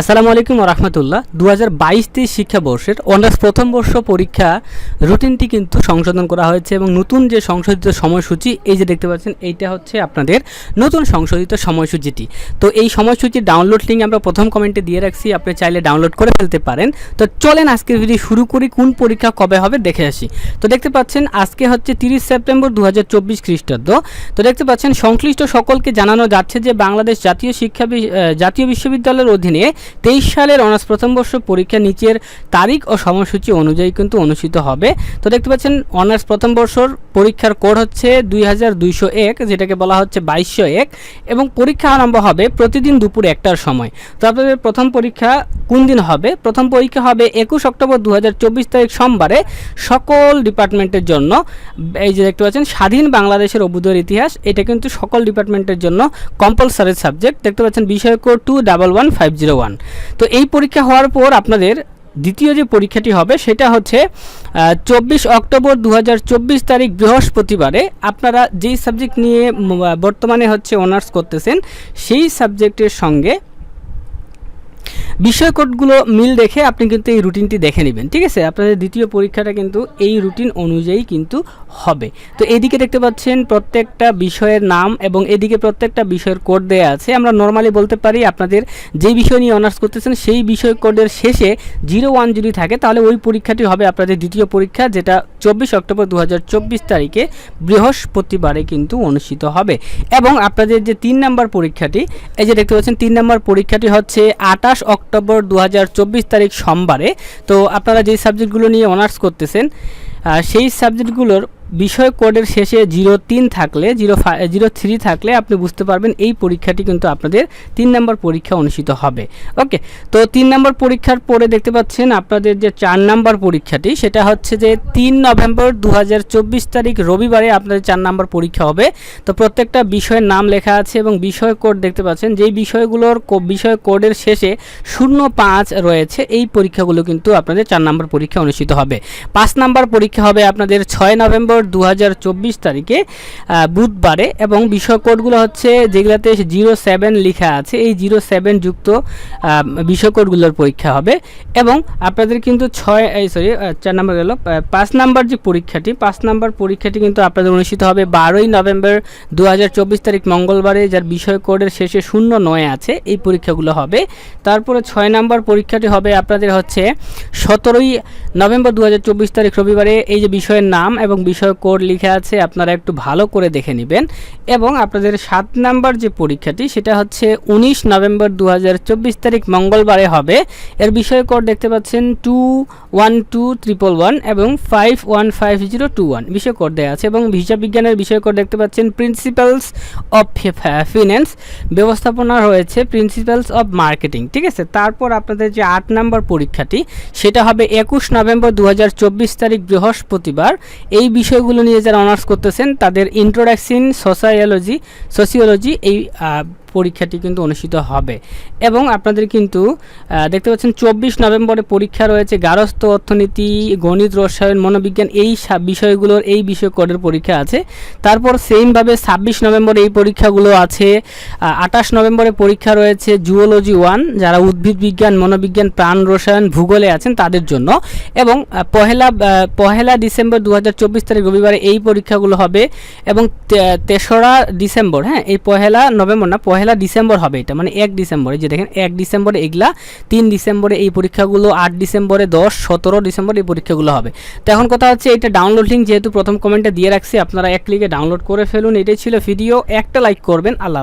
আসসালামু আলাইকুম রহমতুল্লাহ। দু হাজার বাইশ তেইশ শিক্ষাবর্ষের অনার্স প্রথম বর্ষ পরীক্ষা রুটিনটি কিন্তু সংশোধন করা হয়েছে এবং নতুন যে সংশোধিত সময়সূচি, এই যে দেখতে পাচ্ছেন, এইটা হচ্ছে আপনাদের নতুন সংশোধিত সময়সূচিটি। তো এই সময়সূচির ডাউনলোড লিঙ্ক আমরা প্রথম কমেন্টে দিয়ে রাখছি, আপনি চাইলে ডাউনলোড করে ফেলতে পারেন। তো চলেন আজকের ভিডিও শুরু করি, কোন পরীক্ষা কবে হবে দেখে আসি। তো দেখতে পাচ্ছেন, আজকে হচ্ছে তিরিশ সেপ্টেম্বর দু হাজার চব্বিশ খ্রিস্টাব্দ। তো দেখতে পাচ্ছেন, সংশ্লিষ্ট সকলকে জানানো যাচ্ছে যে বাংলাদেশ জাতীয় শিক্ষা জাতীয় বিশ্ববিদ্যালয়ের অধীনে তেইশ সালের অনার্স প্রথম বর্ষ পরীক্ষা নিচের তারিখ ও সময়সূচি অনুযায়ী কিন্তু অনুষ্ঠিত হবে। তো দেখতে পাচ্ছেন, অনার্স প্রথম বর্ষর পরীক্ষার কোড হচ্ছে দুই হাজার দুইশো এক, যেটাকে বলা হচ্ছে বাইশশো এক, এবং পরীক্ষা আরম্ভ হবে প্রতিদিন দুপুর একটার সময়। তো আপনাদের প্রথম পরীক্ষা কোন দিন হবে? প্রথম পরীক্ষা হবে একুশ অক্টোবর দু হাজার চব্বিশ তারিখ সোমবারে সকল ডিপার্টমেন্টের জন্য। এই যে দেখতে পাচ্ছেন, স্বাধীন বাংলাদেশের অভ্যুদয়ের ইতিহাস, এটা কিন্তু সকল ডিপার্টমেন্টের জন্য কম্পালসারি সাবজেক্ট দেখতে পাচ্ছেন বিষয় code two double one five zero one তো এই পরীক্ষা হওয়ার পর আপনাদের দ্বিতীয় যে পরীক্ষাটি হবে সেটা হচ্ছে চব্বিশ অক্টোবর দু হাজার চব্বিশ তারিখ বৃহস্পতিবারে আপনারা যেই সাবজেক্ট নিয়ে বর্তমানে হচ্ছে অনার্স করতেছেন, সেই সাবজেক্টের সঙ্গে বিষয় কোডগুলো মিল দেখে আপনি কিন্তু এই রুটিনটি দেখে নেবেন, ঠিক আছে? আপনাদের দ্বিতীয় পরীক্ষাটা কিন্তু এই রুটিন অনুযায়ী কিন্তু হবে। তো এদিকে দেখতে পাচ্ছেন প্রত্যেকটা বিষয়ের নাম এবং এদিকে প্রত্যেকটা বিষয়ের কোড দেয়া আছে। আমরা নর্মালি বলতে পারি আপনাদের যে বিষয় নিয়ে অনার্স করতেছেন, সেই বিষয় কোডের শেষে জিরো ওয়ান যদি থাকে, তাহলে ওই পরীক্ষাটি হবে আপনাদের দ্বিতীয় পরীক্ষা, যেটা চব্বিশ অক্টোবর দু হাজার চব্বিশ তারিখে বৃহস্পতিবারে কিন্তু অনুষ্ঠিত হবে। এবং আপনাদের যে তিন নাম্বার পরীক্ষাটি, এই যে দেখতে পাচ্ছেন, তিন নাম্বার পরীক্ষাটি হচ্ছে আঠাশ অক্টোবর দু তারিখ সোমবারে। তো আপনারা যেই সাবজেক্টগুলো নিয়ে অনার্স করতেছেন সেই সাবজেক্টগুলোর বিষয় কোডের শেষে জিরো তিন থাকলে, জিরো জিরো থ্রি থাকলে আপনি বুঝতে পারবেন এই পরীক্ষাটি কিন্তু আপনাদের তিন নম্বর পরীক্ষা অনুষ্ঠিত হবে। ওকে, তো তিন নম্বর পরীক্ষার পরে দেখতে পাচ্ছেন আপনাদের যে চার নম্বর পরীক্ষাটি, সেটা হচ্ছে যে তিন নভেম্বর দু হাজার চব্বিশ তারিখ রবিবারে আপনাদের চার নম্বর পরীক্ষা হবে। তো প্রত্যেকটা বিষয়ের নাম লেখা আছে এবং বিষয় কোড দেখতে পাচ্ছেন, যেই বিষয়গুলোর বিষয় কোডের শেষে শূন্য পাঁচ রয়েছে, এই পরীক্ষাগুলো কিন্তু আপনাদের চার নম্বর পরীক্ষা অনুষ্ঠিত হবে। পাঁচ নম্বর পরীক্ষা হবে আপনাদের ছয় নভেম্বর দু হাজার চব্বিশ তারিখে বুধবারে এবং বিষয় কোডগুলো হচ্ছে যেগুলোতে জিরো সেভেন লেখা আছে, এই জিরো সেভেন যুক্ত বিষয় কোডগুলোর পরীক্ষা হবে এবং আপনাদের কিন্তু ছয় সরি চার নম্বর গেল পাঁচ নাম্বার যে পরীক্ষাটি, পাঁচ নাম্বার পরীক্ষাটি কিন্তু আপনাদের অনুষ্ঠিত হবে বারোই নভেম্বর দু হাজার চব্বিশ তারিখ মঙ্গলবারে, যার বিষয় কোডের শেষে শূন্য নয় আছে, এই পরীক্ষাগুলো হবে। তারপরে ছয় নাম্বার পরীক্ষাটি হবে আপনাদের হচ্ছে সতেরোই নভেম্বর দু হাজার চব্বিশ তারিখ রবিবারে, এই যে বিষয়ের নাম এবং বিষয় কোড লিখে আছে, আপনারা একটু ভালো করে দেখে নেবেন। এবং আপনাদের সাত নাম্বার যে পরীক্ষাটি, সেটা হচ্ছে উনিশ নভেম্বর দু হাজার চব্বিশ তারিখ মঙ্গলবারে হবে। এর বিষয় কোড দেখতে পাচ্ছেন two one two triple one এবং five one five zero two one বিষয় কোড দেওয়া আছে এবং হিসাব বিজ্ঞানের বিষয় কোড দেখতে পাচ্ছেন প্রিন্সিপালস অফ ফিন্যান্স ব্যবস্থাপনা রয়েছে প্রিন্সিপালস অফ মার্কেটিং ঠিক আছে? তারপর আপনাদের যে আট নাম্বার পরীক্ষাটি, সেটা হবে একুশ নভেম্বর দু হাজার চব্বিশ তারিখ বৃহস্পতিবার। এই বিষয়গুলো নিয়ে যারা অনার্স করতেছেন তাদের ইন্ট্রোডাকশন সোসাইলজি সোসিওলজি এই পরীক্ষাটি কিন্তু অনুষ্ঠিত হবে। এবং আপনাদের কিন্তু দেখতে পাচ্ছেন চব্বিশ নভেম্বরে পরীক্ষা রয়েছে গারস্থ অর্থনীতি, গণিত, রসায়ন, মনোবিজ্ঞান, এই বিষয়গুলোর এই বিষয় কোডের পরীক্ষা আছে। তারপর সেমভাবে ছাব্বিশ নভেম্বরে এই পরীক্ষাগুলো আছে। আঠাশ নভেম্বরে পরীক্ষা রয়েছে জুওলজি ওয়ান যারা উদ্ভিদ বিজ্ঞান, মনোবিজ্ঞান, প্রাণ রসায়ন ভূগোলে আছেন তাদের জন্য। এবং পহেলা পহেলা ডিসেম্বর দু হাজার চব্বিশ তারিখ রবিবারে এই পরীক্ষাগুলো হবে। এবং তেসরা ডিসেম্বর হ্যাঁ এই পহেলা নভেম্বর না, পহেলা ডিসেম্বর হবে এটা মানে এক ডিসেম্বরে যে দেখেন, এক ডিসেম্বরে এগুলা, তিন ডিসেম্বরে এই পরীক্ষাগুলো, আট ডিসেম্বরে দশ, সতেরো ডিসেম্বর এই পরীক্ষাগুলো হবে তো এখন কথা হচ্ছে, এটা ডাউনলোড লিঙ্ক যেহেতু প্রথম কমেন্টে দিয়ে রাখছি, আপনারা এক ক্লিকে ডাউনলোড করে ফেলুন এটাই ছিল ভিডিও একটা লাইক করবেন, আল্লাহ।